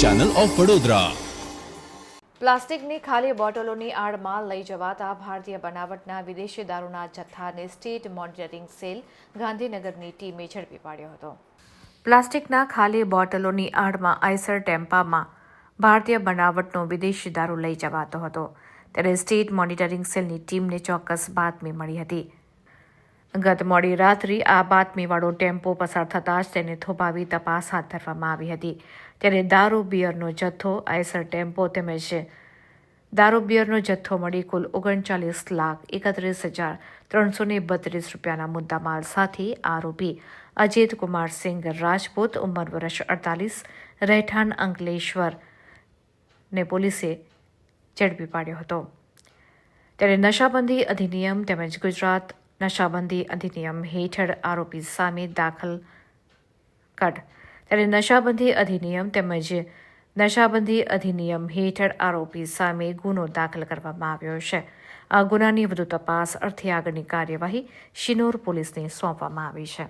Channel of Vadodara પ્લાસ્ટિકની ખાલી બોટલોની આડમાં લઈ જવાતા ભારતીય બનાવટના વિદેશી દારૂના જથ્થાને સ્ટેટ મોનિટરિંગ સેલ ગાંધીનગરની ટીમે ઝડપી પાડ્યો હતો. પ્લાસ્ટિકના ખાલી બોટલોની આડમાં આઈસર ટેમ્પામાં ભારતીય બનાવટનો વિદેશી દારૂ લઈ જવાતો હતો. ત્યારે સ્ટેટ મોનિટરિંગ સેલની ટીમને ચોક્કસ બાતમી મળી હતી. ગત મોડી રાત્રિ આ બાતમીવાળો ટેમ્પો પસાર થતાં જ તેને થોભાવી તપાસ હાથ ધરવામાં આવી હતી. ત્યારે દારૂ બિયરનો જથ્થો, આઈસર ટેમ્પો તેમજ દારૂ બિયરનો જથ્થો મળી કુલ ઓગણચાલીસ લાખ એકત્રીસ હજાર ત્રણસો ને બત્રીસ રૂપિયાના મુદ્દામાલ સાથે આરોપી અજીત કુમાર સિંઘ રાજપૂત, ઉંમર વર્ષ અડતાલીસ, રહેઠાણ અંકલેશ્વર ને પોલીસે ઝડપી પાડ્યો હતો. ત્યારે નશાબંધી અધિનિયમ તેમજ ગુજરાત નશાબંધી અધિનિયમ હેઠળ આરોપી સામે દાખલ કડ ત્યારે નશાબંધી અધિનિયમ તેમજ નશાબંધી અધિનિયમ હેઠળ આરોપી સામે ગુનો દાખલ કરવામાં આવ્યો છે. આ ગુનાની વધુ તપાસ અર્થે આગળની કાર્યવાહી શિનોર પોલીસને સોંપવામાં આવી છે.